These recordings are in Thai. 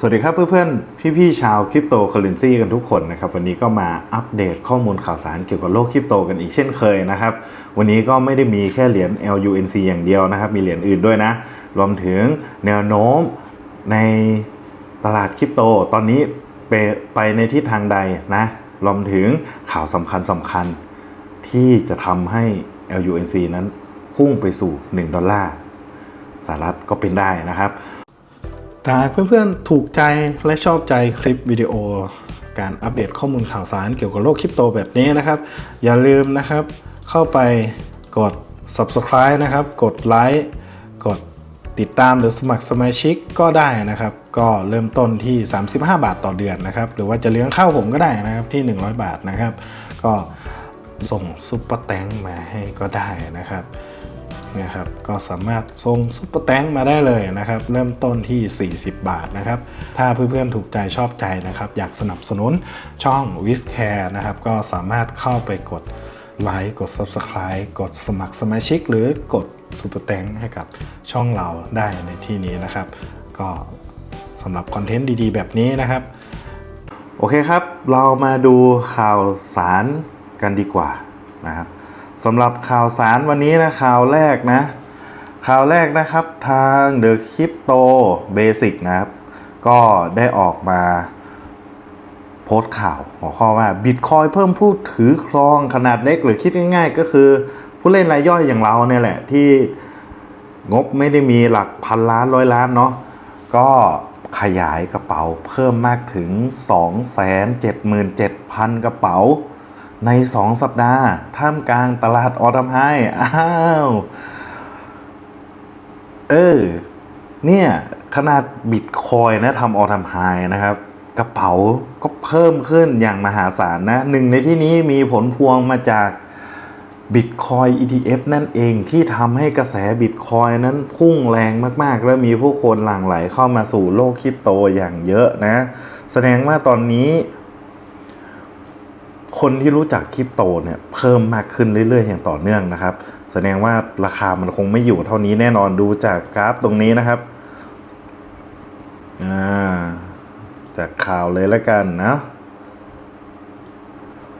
สวัสดีครับเพื่อนๆ พี่ๆ ชาวคริปโตเคอเรนซีกันทุกคนนะครับวันนี้ก็มาอัปเดตข้อมูลข่าวสารเกี่ยวกับโลกคริปโตกันอีกเช่นเคยนะครับวันนี้ก็ไม่ได้มีแค่เหรียญ LUNC อย่างเดียวนะครับมีเหรียญอื่นด้วยนะ รวมถึงแนวโน้มในตลาดคริปโตตอนนี้ไปไปในทิศทางใดนะรวมถึงข่าวสำคัญสำคัญที่จะทำให้ LUNC นั้นพุ่งไปสู่ 1 ดอลลาร์สหรัฐก็เป็นได้นะครับ ถ้าหากเพื่อนๆ ถูกใจและชอบใจคลิปวิดีโอ การอัปเดตข้อมูลข่าวสารเกี่ยวกับโลกคริปโตแบบนี้นะครับ อย่าลืมนะครับ เข้าไปกด subscribe นะครับ กดไลค์กดติดตามหรือสมัครสมาชิกก็ได้นะครับ ก็เริ่มต้นที่ 35 บาทต่อเดือนนะครับ หรือว่าจะเลี้ยงข้าวผมก็ได้นะครับที่ 100 บาทนะครับ ก็ส่งซุปเปอร์แตงมาให้ก็ได้นะครับ นะครับก็สามารถส่งซุปเปอร์แตงมาได้เลยนะครับ เริ่มต้นที่ 40 บาทนะครับ ถ้าเพื่อนๆถูกใจชอบใจนะครับ อยากสนับสนุนช่อง w i s c a r e นะครับ ก็สามารถเข้าไปกดไลค์กด Subscribe กดสมัครสมาชิก หรือกดซุปเปอร์แตงให้กับช่องเราได้ในที่นี้นะครับ ก็สำหรับคอนเทนต์ดีๆ แบบนี้นะครับ โอเคครับ เรามาดูข่าวสารกันดีกว่านะครับ สำหรับข่าวสารวันนี้นะข่าวแรกนะ ข่าวแรกนะครับทาง The Crypto Basic นะครับ ก็ได้ออกมาโพสต์ข่าวหัวข้อว่า Bitcoin เพิ่มผู้ถือครองขนาดเล็กหรือคิดง่ายๆ ก็คือ ผู้เล่นรายย่อยอย่างเราเนี่ยแหละ ที่งบไม่ได้มีหลักพันล้านร้อยล้านเนาะก็ขยายกระเป๋าเพิ่มมากถึง 277,000 กระเป๋า ใน 2 สัปดาห์ ท่ามกลางตลาดออทำไฮอ้าว เออ เนี่ย ขนาดบิตคอยนะทำออทำไฮนะครับ กระเป๋าก็เพิ่มขึ้นอย่างมหาศาลนะหนึ่งในที่นี้มีผลพวงมาจาก Bitcoin ETF นั่นเองที่ทำให้กระแส Bitcoin นั้นพุ่งแรงมาก ๆ และมีผู้คนหลั่งไหลเข้ามาสู่โลกคริปโตอย่างเยอะนะ แสดงว่าตอนนี้ คนที่รู้จักคริปโตเนี่ยเพิ่มมากขึ้นเรื่อย ๆ อย่างต่อเนื่องนะครับ แสดงว่าราคามันคงไม่อยู่เท่านี้แน่นอนดูจากกราฟตรงนี้นะครับอ่าจากข่าวเลยแล้วกันนะ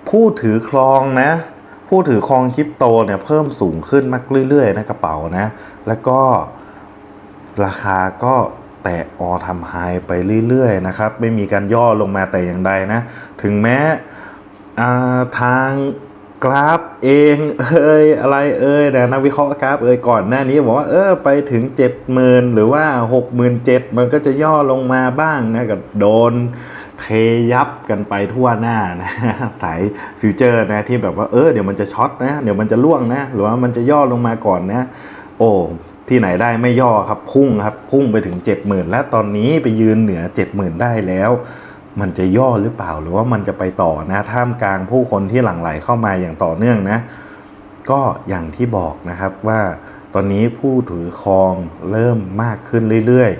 ผู้ถือครองนะ ผู้ถือครองคริปโตเนี่ยเพิ่มสูงขึ้นมากเรื่อย ๆ นะกระเป๋านะ แล้วก็ราคาก็แตะออทำไฮไปเรื่อย ๆ นะครับ ไม่มีการย่อลงมาแต่อย่างใดนะ ถึงแม้ ทางกราฟเองเอ้ยอะไรเอ้ยนะนักวิเคราะห์กราฟเอ้ยก่อนหน้านี้บอกว่าเออไปถึง 70,000 หรือว่า 67,000 มันก็จะย่อลงมาบ้างนะกับโดนเทยับกันไปทั่วหน้านะสายฟิวเจอร์นะที่แบบว่าเออเดี๋ยวมันจะช็อตนะเดี๋ยวมันจะล่วงนะ หรือว่ามันจะย่อลงมาก่อนนะ โอ้ที่ไหนได้ไม่ย่อครับพุ่งครับพุ่งไปถึง 70,000 และตอนนี้ไปยืนเหนือ 70,000 ได้แล้ว มันจะย่อหรือเปล่าหรือว่ามันจะไปต่อนะท่ามกลางผู้คนที่หลั่งไหลเข้ามาอย่างต่อเนื่องนะ ก็อย่างที่บอกนะครับว่าตอนนี้ผู้ถือครองเริ่มมากขึ้นเรื่อย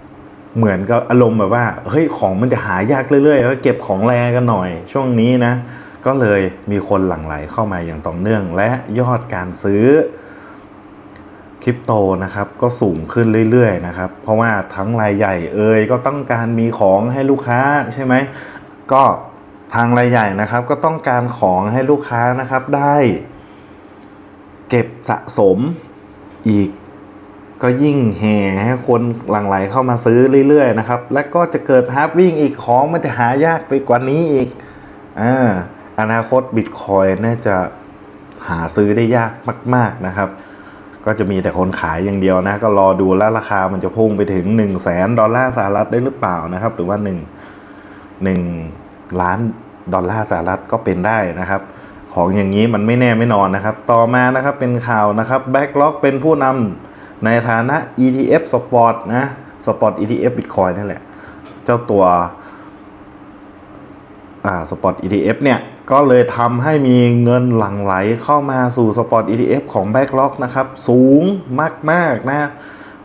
ๆ เหมือนกับอารมณ์แบบว่าเฮ้ยของมันจะหายากเรื่อยๆก็เก็บของแรงกันหน่อย ช่วงนี้นะ ก็เลยมีคนหลั่งไหลเข้ามาอย่างต่อเนื่อง และยอดการซื้อ คริปโตนะครับก็สูงขึ้นเรื่อยๆนะครับเพราะว่าทั้งรายใหญ่เอ่ยก็ต้องการมีของให้ลูกค้าใช่ไหมก็ทางรายใหญ่นะครับก็ต้องการของให้ลูกค้านะครับได้ เก็บสะสมอีกก็ยิ่งแห่ให้คนหลั่งไหลเข้ามาซื้อเรื่อยๆนะครับ และก็จะเกิดฮาร์ปวิ่งอีกของมันจะหายากไปกว่านี้อีกอ่าอนาคตบิตคอยน่าจะหาซื้อได้ยากมาก ๆนะครับ ก็จะมีแต่คนขายอย่างเดียวนะ ก็รอดูแล้วราคามันจะพุ่งไปถึง 1 0 0 0 0แสนดอลลาร์สหรัฐได้หรือเปล่านะครับ หรือว่า 1 1 ล้านดอลลาร์สหรัฐก็เป็นได้นะครับ ของอย่างนี้มันไม่แน่ไม่นอนนะครับ ต่อมานะครับเป็นข่าวนะครับ Backlog เป็นผู้นำในฐานะ ETF Spot นะ Spot ETF Bitcoin นั่นแหละ เจ้าตัวอ่าสปอต ETF เนี่ย ก็เลยทำให้มีเงินหลั่งไหลเข้ามาสู่สปอต ETF ของ Backlog นะครับ สูงมาก ๆ นะ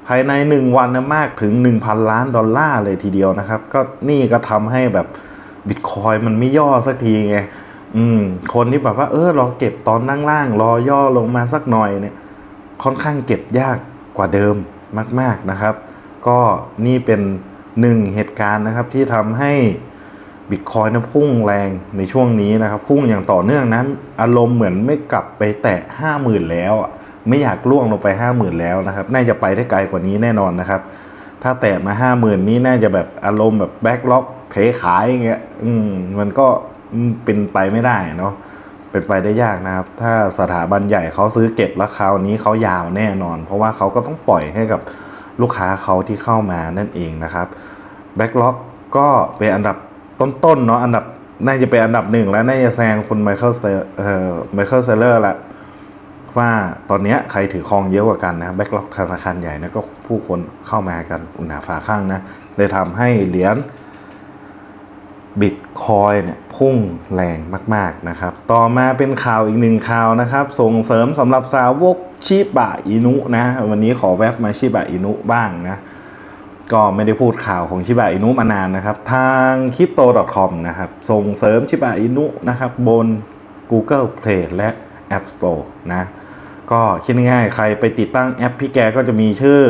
ภายใน 1 วันนะมากถึง 1,000 ล้านดอลลาร์เลยทีเดียวนะครับ ก็นี่ก็ทำให้แบบบิตคอยมันไม่ย่อสักทีไง อืม คนที่แบบว่าเออรอเก็บตอนนั่งล่างรอย่อลงมาสักหน่อยเนี่ย ค่อนข้างเก็บยากกว่าเดิมมาก ๆนะครับ ก็นี่เป็นหนึ่งเหตุการณ์นะครับที่ทำให้ บิตคอยน์นะพุ่งแรงในช่วงนี้นะครับ พุ่งอย่างต่อเนื่องนั้น อารมณ์เหมือนไม่กลับไปแตะห้าหมื่นแล้วอะไม่อยากล่วงลงไปห้าหมื่นแล้วนะครับ น่าจะไปได้ไกลกว่านี้แน่นอนนะครับ ถ้าแตะมาห้าหมื่นนี้น่าจะแบบอารมณ์แบบแบ็กล็อกเทขายอย่างเงี้ยอืมมันก็เป็นไปไม่ได้เนาะเป็นไปได้ยากนะครับ ถ้าสถาบันใหญ่เขาซื้อเก็บแล้วคราวนี้เขายาวแน่นอน เพราะว่าเขาก็ต้องปล่อยให้กับลูกค้าเขาที่เข้ามานั่นเองนะครับแบ็กล็อกก็เป็นอันดับ ต้นๆเนาะอันดับน่าจะเป็นอันดับหนึ่งแล้วน่าจะแซงคุณไมเคิลเอ่อไมเคิลเซเลอร์ละว่าตอนนี้ใครถือครองเยอะกว่ากันนะแบ็กล็อกธนาคารใหญ่นะก็ผู้คนเข้ามากันอุณหาฝาข้างนะเลยทำให้เหรียญบิตคอยเนี่ยพุ่งแรงมาก ๆ นะครับ ต่อมาเป็นข่าวอีกหนึ่งข่าวนะครับ ส่งเสริมสำหรับสาวกชิบะอินุนะ วันนี้ขอแวบมาชิบะอินุบ้างนะ ก็ไม่ได้พูดข่าวของชิบะอินุมานานนะครับ ทาง crypto.com นะครับ ส่งเสริมชิบะอินุนะครับ บน Google Play และ App Store นะ ก็คิดง่ายๆ ใครไปติดตั้งแอปพี่แกก็จะมีชื่อ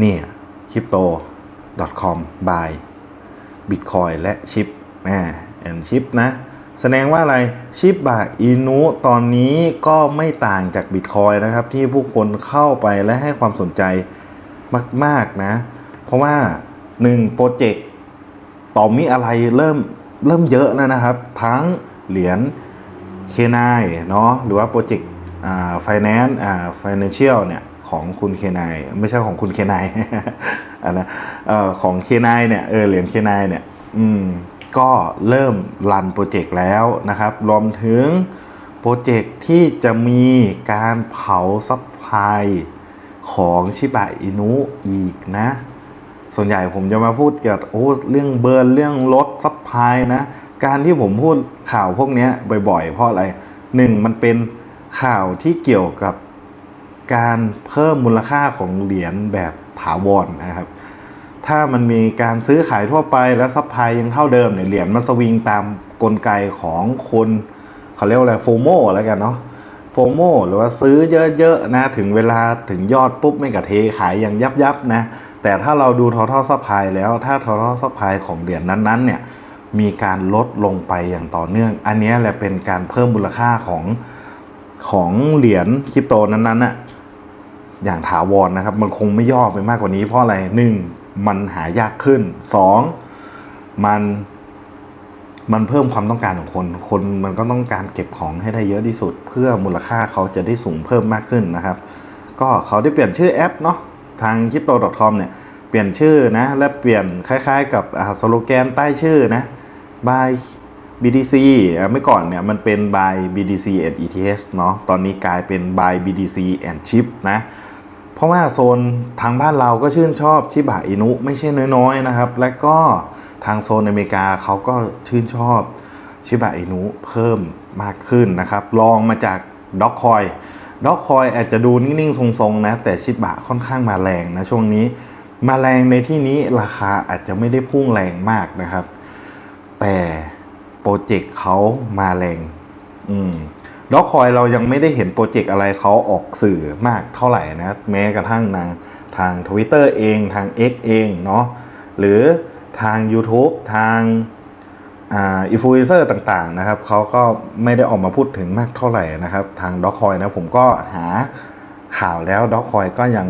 เนี่ย crypto.com by บิตคอยและชิปอ่าแอนชิปนะ แสดงว่าอะไรชิปบาอินุตอนนี้ก็ไม่ต่างจากบิตคอยนะครับ ที่ผู้คนเข้าไปและให้ความสนใจ มาก ๆ นะ เพราะว่า1โปรเจกต์ต่อมีอะไรเริ่มเริ่มเยอะแล้วนะครับ ทั้งเหรียญเคนายเนาะหรือว่าโปรเจกต์อ่าไฟแนนซ์อ่า financial เนี่ยของคุณเคนายไม่ใช่ของคุณเคนายอันนะเอ่อของเคนายเนี่ยเออเหรียญเคนายเนี่ยอืมก็เริ่มรันโปรเจกต์แล้วนะครับ รวมถึงโปรเจกต์ที่จะมีการเผาซัพพลาย ของชิบะอินุอีกนะ ส่วนใหญ่ผมจะมาพูดเกี่ยวกับโอ้เรื่องเบิร์นเรื่องลดซัพพลายนะ การที่ผมพูดข่าวพวกนี้บ่อยๆ เพราะอะไรหนึ่งมันเป็นข่าวที่เกี่ยวกับการเพิ่มมูลค่าของเหรียญแบบถาวรนะครับ ถ้ามันมีการซื้อขายทั่วไปแล้วซัพพลายยังเท่าเดิมเนี่ยเหรียญมันสวิงตามกลไกของคนเขาเรียกว่าอะไรโฟโมแล้วกันเนาะ โฟโมหรือว่าซื้อเยอะๆนะ ถึงเวลาถึงยอดปุ๊บไม่กระเทขายอย่างยับยับนะ แต่ถ้าเราดูทอทอซัพพลายแล้วถ้าทอทอซัพพลายของเหรียญนั้นๆเนี่ยมีการลดลงไปอย่างต่อเนื่อง อันนี้แหละเป็นการเพิ่มมูลค่าของของเหรียญคริปโตนั้นๆน่ะอย่างถาวรนะครับ มันคงไม่ย่อไปมากกว่านี้เพราะอะไรหนึ่งมันหายากขึ้นสองมัน มันเพิ่มความต้องการของคน คนมันก็ต้องการเก็บของให้ได้เยอะที่สุด เพื่อมูลค่าเขาจะได้สูงเพิ่มมากขึ้นนะครับ ก็เขาได้เปลี่ยนชื่อแอปเนาะทาง crypto.com เนี่ยเปลี่ยนชื่อนะและเปลี่ยนคล้ายๆ กับสโลแกนใต้ชื่อนะ by BTC เมื่อก่อนเนี่ยมันเป็น by BTC and ETH เนาะตอนนี้กลายเป็น by BTC and Chip นะเพราะว่าโซนทางบ้านเราก็ชื่นชอบชิบะอินุไม่ใช่น้อยๆนะครับ และก็ ทางโซนอเมริกาเขาก็ชื่นชอบชิบะอินุเพิ่มมากขึ้นนะครับลองมาจากด็อกคอยด็อกคอยอาจจะดูนิ่งๆ ทรงๆ นะ แต่ชิบะค่อนข้างมาแรงนะ ช่วงนี้ มาแรงในที่นี้ราคาอาจจะไม่ได้พุ่งแรงมากนะครับ แต่โปรเจกต์เขามาแรง อืมด็อกคอยเรายังไม่ได้เห็นโปรเจกต์อะไรเขาออกสื่อมากเท่าไหร่นะ แม้กระทั่งทางทาง Twitter เองทาง X เองเนาะหรือ ทาง YouTube ทางอินฟลูเอนเซอร์ต่างๆนะครับเขาก็ไม่ได้ออกมาพูดถึงมากเท่าไหร่นะครับ ทางด็อกคอยนะผมก็หาข่าวแล้วด็อกคอยก็ยัง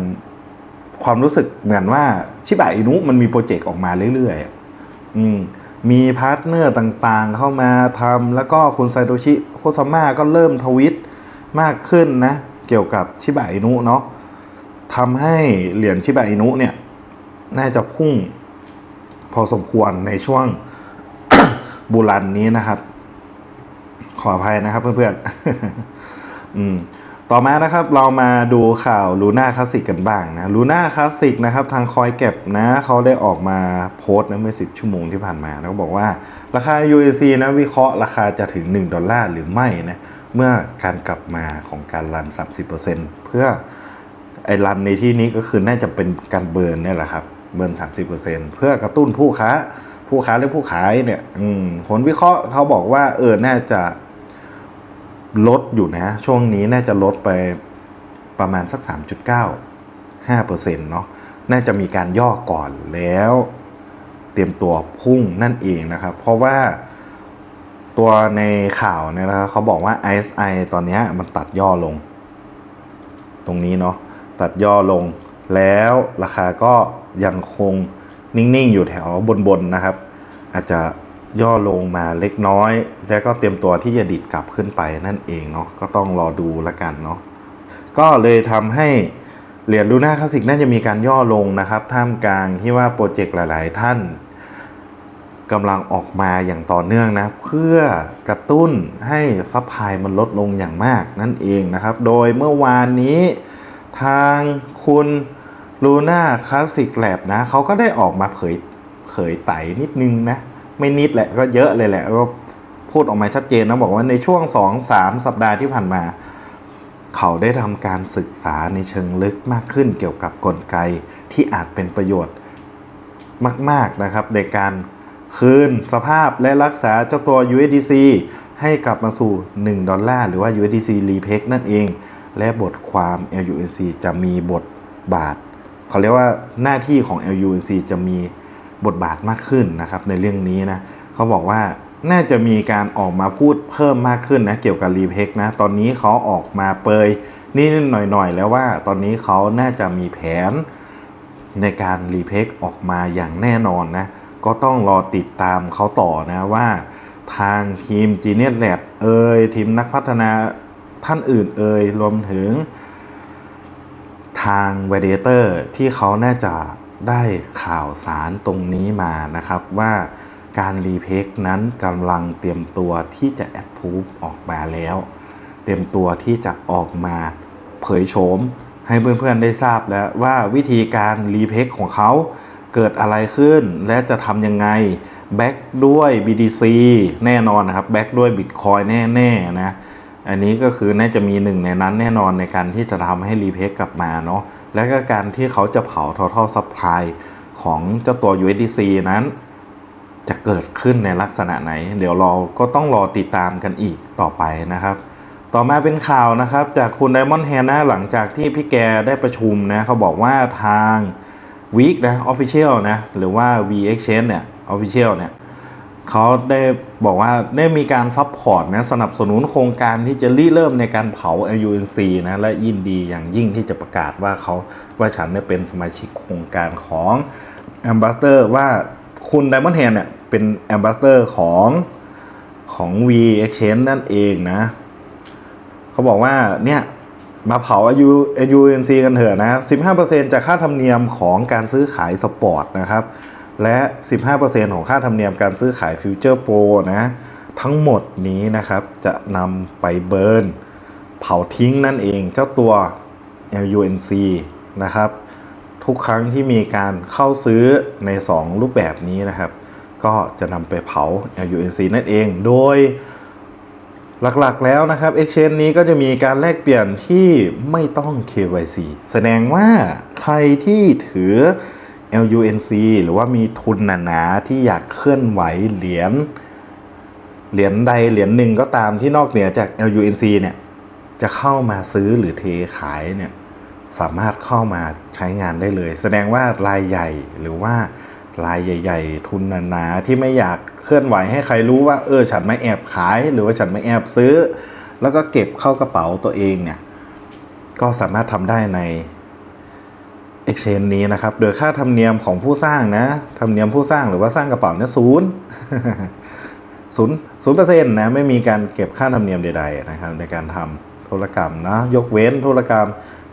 ความรู้สึกเหมือนว่าชิบะอินุมันมีโปรเจกต์ออกมาเรื่อยๆอืมมีพาร์ทเนอร์ต่างๆ เข้ามาทำแล้วก็คุณไซโตชิโคซาม่าก็เริ่มทวิตมากขึ้นนะ เกี่ยวกับชิบะอินุเนาะทำให้เหรียญชิบะอินุเนี่ย น่าจะพุ่ง พอสมควรในช่วงบูรันนี้นะครับ ขออภัยนะครับเพื่อนๆอืมต่อมานะครับเรามาดูข่าวลูน่าคลาสสิกกันบ้างนะลูน่าคลาสสิกนะครับทางคอยเก็บนะเขาได้ออกมาโพสต์นะเมื่อ 10 ชั่วโมงที่ผ่านมาแล้วก็บอกว่าราคา USC นะวิเคราะห์ราคาจะถึง 1 ดอลลาร์หรือไม่นะเมื่อการกลับมาของการรัน 30%เพื่อไอ้รันในที่นี้ก็คือน่าจะเป็นการเบิร์นเนี่ยแหละครับ เบิร์น30%เพื่อกระตุ้นผู้ค้า ผู้ค้าและผู้ขายเนี่ยผลวิเคราะห์เขาบอกว่า เออ น่าจะลดอยู่นะ ช่วงนี้น่าจะลดไปประมาณสัก 3.95%เนาะน่าจะมีการย่อก่อนแล้ว เตรียมตัวพุ่งนั่นเองนะครับ เพราะว่าตัวในข่าวเนี่ยนะครับเขาบอกว่า ISI ตอนนี้มันตัดย่อลง ตรงนี้เนาะตัดย่อลงแล้วราคาก็ ยังคงนิ่งๆ อยู่แถวบนๆนะครับ อาจจะย่อลงมาเล็กน้อย แล้วก็เตรียมตัวที่จะดิดกลับขึ้นไปนั่นเองเนาะก็ต้องรอดูละกันเนาะก็เลยทำให้เหรียญลูน่าคลาสสิกน่าจะมีการย่อลงนะครับ ท่ามกลางที่ว่าโปรเจกต์หลาย ๆ ท่านกำลังออกมาอย่างต่อเนื่องนะ เพื่อกระตุ้นให้ซัพพลายมันลดลงอย่างมากนั่นเองนะครับ โดยเมื่อวานนี้ทางคุณ ลูน่าคลาสสิกแลบนะเขาก็ได้ออกมาเผยเผยไต่นิดนึงนะ ไม่นิดแหละก็เยอะเลยแหละก็พูดออกมาชัดเจนนะบอกว่าในช่วง 2-3 สัปดาห์ที่ผ่านมา เขาได้ทำการศึกษาในเชิงลึกมากขึ้นเกี่ยวกับกลไกที่อาจเป็นประโยชน์มาก ๆ นะครับ ในการคืนสภาพและรักษาเจ้าตัว USDC ให้กลับมาสู่ 1 ดอลลาร์ หรือว่า USDC Repeg นั่นเอง และบทความ LUNC จะมีบทบาท เขาเรียกว่าหน้าที่ของ LUNC จะมีบทบาทมากขึ้นนะครับในเรื่องนี้นะเขาบอกว่าน่าจะมีการออกมาพูดเพิ่มมากขึ้นนะเกี่ยวกับรีเพกนะตอนนี้เขาออกมาเปยนี่หน่อยๆ แล้วว่าตอนนี้เขาน่าจะมีแผนในการรีเพกออกมาอย่างแน่นอนนะก็ต้องรอติดตามเขาต่อนะว่าทางทีม Genius Lab เอ่ยทีมนักพัฒนาท่านอื่นเอ่ยรวมถึง ทาง Validator ที่เขาน่าจะได้ข่าวสารตรงนี้มานะครับ ว่าการรีเพกนั้นกำลังเตรียมตัวที่จะแอดพูฟออกมาแล้ว เตรียมตัวที่จะออกมาเผยโฉมให้เพื่อนๆได้ทราบแล้วว่าวิธีการรีเพกของเขาเกิดอะไรขึ้นและจะทำยังไงแบ็กด้วย BTC แน่นอนนะครับแบ็กด้วย Bitcoin แน่ๆนะ อันนี้ก็คือน่าจะมีหนึ่งในนั้นแน่นอนในการที่จะทำให้รีเพกกลับมาเนาะและก็การที่เขาจะเผา total supply ของเจ้าตัว USDC นั้น จะเกิดขึ้นในลักษณะไหน เดี๋ยวเราก็ต้องรอติดตามกันอีกต่อไปนะครับต่อมาเป็นข่าวนะครับจากคุณไดมอนด์แฮนนะหลังจากที่พี่แกได้ประชุมนะเขาบอกว่าทาง Week นะ Official นะหรือว่า V Exchange เนี่ย Official เนี่ย เขาได้บอกว่าได้มีการซัพพอร์ตนะสนับสนุนโครงการที่จะรีเริ่มในการเผา LUNC นะและยินดีอย่างยิ่งที่จะประกาศว่าเขาว่าฉันได้เป็นสมาชิกโครงการของ Ambassador ว่าคุณ Diamond Hand เนี่ยเป็น Ambassador ของของ V Exchange นั่นเองนะ เขาบอกว่าเนี่ยมาเผา UNC กันเถอะนะ 15%จากค่าธรรมเนียมของการซื้อขายสปอร์ตนะครับ และ 15%ของค่าธรรมเนียมการซื้อขายฟิวเจอร์โปรนะ ทั้งหมดนี้นะครับจะนำไปเบิร์น เผาทิ้งนั่นเองเจ้าตัว LUNC นะครับ ทุกครั้งที่มีการเข้าซื้อใน 2 รูปแบบนี้นะครับ ก็จะนำไปเผา LUNC นั่นเอง โดยหลักๆแล้วนะครับ Exchange นี้ก็จะมีการแลกเปลี่ยนที่ไม่ต้อง KYC แสดงว่าใครที่ถือ LUNC หรือว่ามีทุนหนาๆที่อยากเคลื่อนไหวเหรียญเหรียญใดเหรียญหนึ่งก็ตามที่นอกเหนือจาก LUNC เนี่ยจะเข้ามาซื้อหรือเทขายเนี่ยสามารถเข้ามาใช้งานได้เลย แสดงว่ารายใหญ่หรือว่ารายใหญ่ ๆ ทุนหนาๆที่ไม่อยากเคลื่อนไหวให้ใครรู้ว่าเออฉันไม่แอบขาย หรือว่าฉันไม่แอบซื้อ แล้วก็เก็บเข้ากระเป๋าตัวเองเนี่ยก็สามารถทำได้ใน Exchange นี้นะครับ โดยค่าธรรมเนียมของผู้สร้างนะ ธรรมเนียมผู้สร้างหรือว่าสร้างกระเป๋าเนี่ยศูนย์ศูนย์ศูนย์เปอร์เซ็นต์นะ ไม่มีการเก็บค่าธรรมเนียมใดๆนะครับในการทำธุรกรรมนะ ยกเว้นธุรกรรม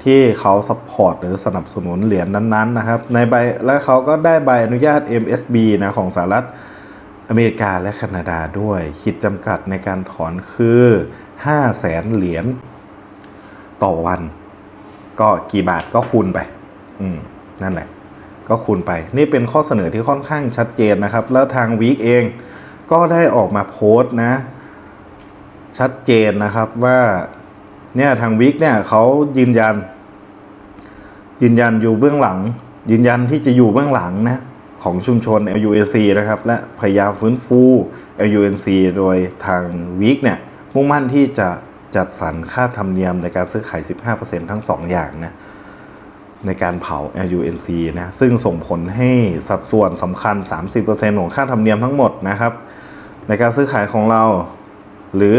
ที่เขาสปอร์ตหรือสนับสนุนเหรียญนั้นๆนะครับ ในใบและเขาก็ได้ใบอนุญาต MSB นะของสหรัฐอเมริกาและแคนาดาด้วย ขีดจำกัดในการถอนคือ5 0 0แสนเหรียญต่อวัน ก็กี่บาทก็คูณไป อืมนั่นแหละ ก็คูณไป นี่เป็นข้อเสนอที่ค่อนข้างชัดเจนนะครับ แล้วทางวีคเองก็ได้ออกมาโพสต์นะ ชัดเจนนะครับว่าเนี่ยทางวิกเนี่ยเขายืนยัน ยืนยันอยู่เบื้องหลัง ยืนยันที่จะอยู่เบื้องหลังนะของชุมชน LUNC นะครับ และพยายามฟื้นฟู LUNC โดยทางวิกเนี่ยมุ่งมั่นที่จะจัดสรรค่าธรรมเนียมในการซื้อขาย 15%ทั้ง 2 อย่างนะ ในการเผา LUNC นะซึ่งส่งผลให้สัดส่วนสำคัญ 30%ของค่าธรรมเนียมทั้งหมดนะครับ ในการซื้อขายของเรา หรือ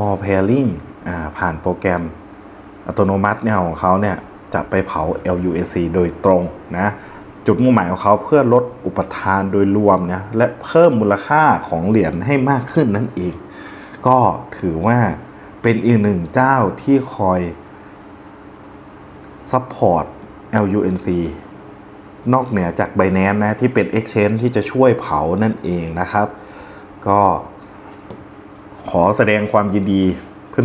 all pairing อ่าผ่านโปรแกรมอัตโนมัติเนี่ยของเขาเนี่ยจะไปเผา LUNC โดยตรงนะจุดมุ่งหมายของเขาเพื่อลดอุปทานโดยรวมนะและเพิ่มมูลค่าของเหรียญให้มากขึ้นนั่นเอง ก็ถือว่าเป็นอีกหนึ่งเจ้าที่คอย ซัพพอร์ต LUNC นอกเหนือจาก Binance นะ ที่เป็น Exchange ที่จะช่วยเผานั่นเองนะครับ ก็ขอแสดงความยินดี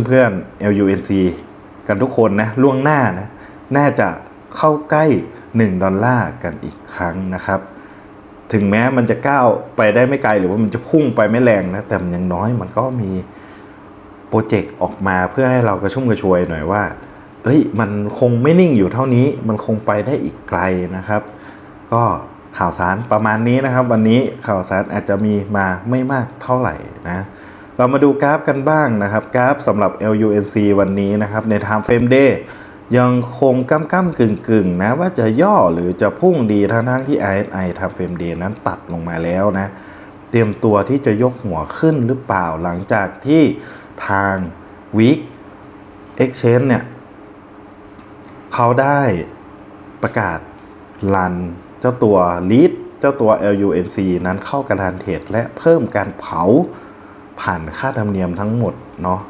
เพื่อนๆ LUNC กันทุกคนนะ ล่วงหน้านะ น่าจะเข้าใกล้ 1 ดอลลาร์กันอีกครั้งนะครับ ถึงแม้มันจะก้าวไปได้ไม่ไกลหรือว่ามันจะพุ่งไปไม่แรงนะ แต่มันยังน้อยมันก็มีโปรเจกต์ออกมาเพื่อให้เรากระชุ่มกระชวยหน่อยว่า เอ้ยมันคงไม่นิ่งอยู่เท่านี้ มันคงไปได้อีกไกลนะครับ ก็ข่าวสารประมาณนี้นะครับ วันนี้ข่าวสารอาจจะมีมาไม่มากเท่าไหร่นะ เรามาดูกราฟกันบ้างนะครับ กราฟสำหรับ LUNC วันนี้นะครับ ใน Time Frame Day ยังคงก้ำก้ำกึ่งกึ่งๆนะว่าจะย่อหรือจะพุ่งดีทั้งทั้งที่ RSI Time Frame Day นั้นตัดลงมาแล้วนะ เตรียมตัวที่จะยกหัวขึ้นหรือเปล่าหลังจากที่ทาง Week Exchange เนี่ย เขาได้ประกาศรันเจ้าตัว lead เจ้าตัว LUNC นั้นเข้ากระดานเทรดและเพิ่มการเผาผ่านค่าธรรมเนียมทั้งหมดเนาะ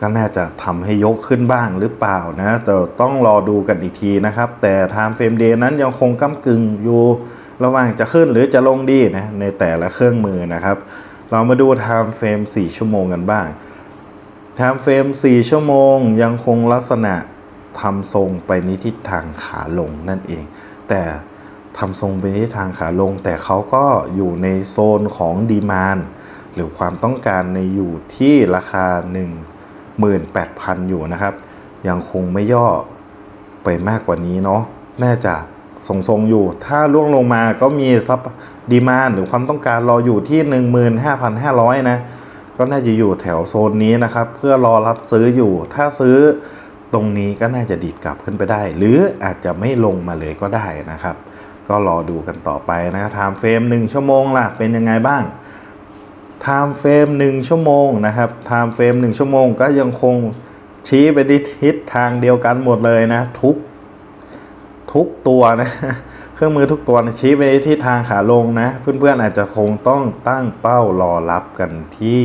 ก็น่าจะทำให้ยกขึ้นบ้างหรือเปล่านะแต่ต้องรอดูกันอีกทีนะครับ แต่ Time Frame Day นั้นยังคงก้ากึ่งอยู่ระหว่างจะขึ้นหรือจะลงดีนะในแต่ละเครื่องมือนะครับ เรามาดู Time Frame 4 ชั่วโมงกันบ้าง Time Frame 4 ชั่วโมงยังคงลักษณะ ทำทรงไปในทิศทางขาลงนั่นเอง แต่ทำทรงไปในทิศทางขาลง แต่เขาก็อยู่ในโซนของดีมานหรือความต้องการในอยู่ที่ราคา 18,000 อยู่นะครับ ยังคงไม่ย่อไปมากกว่านี้เนาะน่าจะทรงๆอยู่ ถ้าล่วงลงมาก็มีซับดีมานหรือความต้องการรออยู่ที่ 15,500 นะ ก็น่าจะอยู่แถวโซนนี้นะครับ เพื่อรอรับซื้ออยู่ ถ้าซื้อ ตรงนี้ก็น่าจะดีดกลับขึ้นไปได้ หรืออาจจะไม่ลงมาเลยก็ได้นะครับ ก็รอดูกันต่อไปนะไทม์เฟรม1ชั่วโมงล่ะเป็นยังไงบ้างไทม์เฟรม1ชั่วโมงนะครับไทม์เฟรม1ชั่วโมงก็ยังคงชี้ไปที่ทิศทางเดียวกันหมดเลยนะทุกทุกตัวนะเครื่องมือทุกตัวชี้ไปที่ทางขาลงนะ เพื่อนๆอาจจะคงต้องตั้งเป้ารอรับกันที่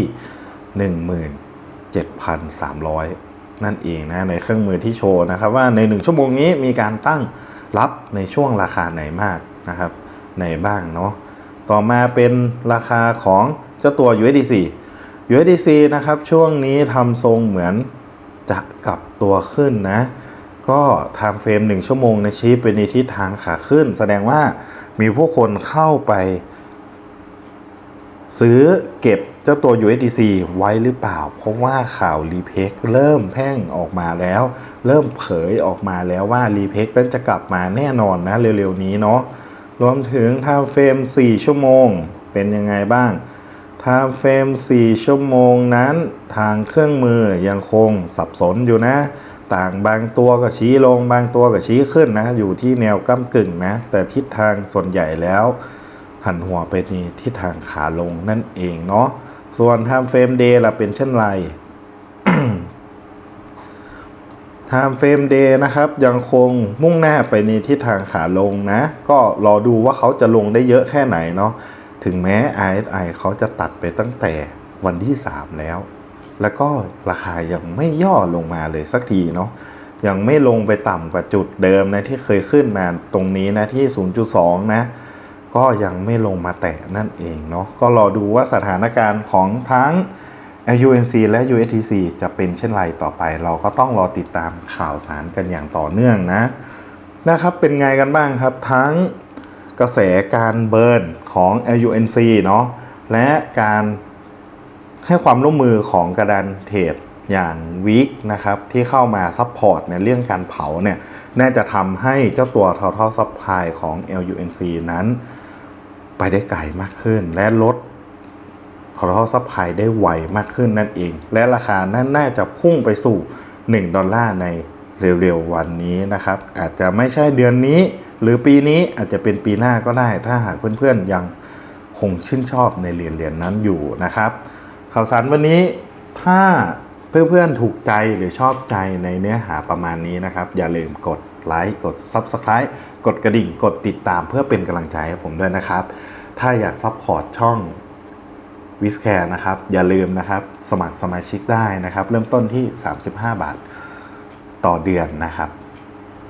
17,300 นั่นเองนะในเครื่องมือที่โชว์นะครับว่าใน 1 ชั่วโมงนี้มีการตั้งรับในช่วงราคาไหนมากนะครับในบ้างเนาะต่อมาเป็นราคาของเจ้าตัว USDC USDC นะครับช่วงนี้ทำทรงเหมือนจะกลับตัวขึ้นนะ ก็ไทม์เฟรม1 ชั่วโมงในชี้เป็นในทิศทางขาขึ้น แสดงว่ามีผู้คนเข้าไป ซื้อเก็บ เจ้าตัว USDC ไว้หรือเปล่า เพราะว่าข่าวรีเพกเริ่มแพ่งออกมาแล้ว เริ่มเผยออกมาแล้วว่ารีเพกนั้นจะกลับมาแน่นอนนะเร็วๆนี้เนาะรวมถึงไทม์เฟรม4 ชั่วโมงเป็นยังไงบ้างไทม์เฟรม4 ชั่วโมงนั้นทางเครื่องมือยังคงสับสนอยู่นะ ต่างบางตัวก็ชี้ลงบางตัวก็ชี้ขึ้นนะ อยู่ที่แนวก้ากึ่งนะ แต่ทิศทางส่วนใหญ่แล้ว หันหัวไปในทิศทางขาลงนั่นเองเนาะ ส่วน Time Frame Day ล่ะเป็นเช่นไร Time Frame Day นะครับ ยังคงมุ่งหน้าไปในทิศทางขาลงนะ ก็รอดูว่าเขาจะลงได้เยอะแค่ไหนเนาะถึงแม้ RSI เขาจะตัดไปตั้งแต่วันที่ 3 แล้ว แล้วก็ราคายังไม่ย่อลงมาเลยสักทีเนาะยังไม่ลงไปต่ำกว่าจุดเดิมนะที่เคยขึ้นมาตรงนี้นะที่ 0.2 นะ ก็ยังไม่ลงมาแตะนั่นเองเนาะก็รอดูว่าสถานการณ์ของทั้ง LUNC และ USTC จะเป็นเช่นไรต่อไป เราก็ต้องรอติดตามข่าวสารกันอย่างต่อเนื่องนะนะครับเป็นไงกันบ้างครับทั้งกระแสการเบิร์นของ LUNC เนาะและการให้ความร่วมมือของกระดานเทรดอย่างวิกนะครับที่เข้ามาซัพพอร์ตในเรื่องการเผาเนี่ย น่าจะทำให้เจ้าตัว total supply ของ LUNC นั้น ไปได้ไกลมากขึ้น และลด total supply ได้ไวมากขึ้นนั่นเอง และราคานั้นน่าจะพุ่งไปสู่ 1 ดอลลาร์ในเร็วๆวันนี้นะครับ อาจจะไม่ใช่เดือนนี้ หรือปีนี้อาจจะเป็นปีหน้าก็ได้ ถ้าหากเพื่อนๆยังคงชื่นชอบในเรียนเรียนนั้นอยู่นะครับ ข่าวสารวันนี้ถ้าเพื่อนๆถูกใจหรือชอบใจในเนื้อหาประมาณนี้นะครับ อย่าลืมกดไลค์กด Subscribe กดกระดิ่ง กดติดตามเพื่อเป็นกำลังใจให้ผมด้วยนะครับ ถ้าอยากซัพพอร์ตช่องวิสแคร์นะครับ อย่าลืมนะครับ สมัครสมาชิกได้นะครับ เริ่มต้นที่ 35 บาทต่อเดือนนะครับ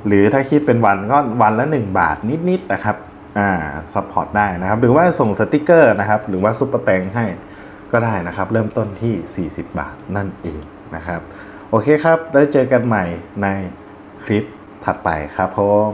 หรือถ้าคิดเป็นวันก็วันละ 1 บาทนิดๆนะครับอ่าซัพพอร์ตได้นะครับ หรือว่าส่งสติกเกอร์นะครับ หรือว่าซุปเปอร์แตงให้ก็ได้นะครับ เริ่มต้นที่ 40 บาทนั่นเองนะครับ โอเคครับ แล้วเจอกันใหม่ในคลิปถัดไปครับผม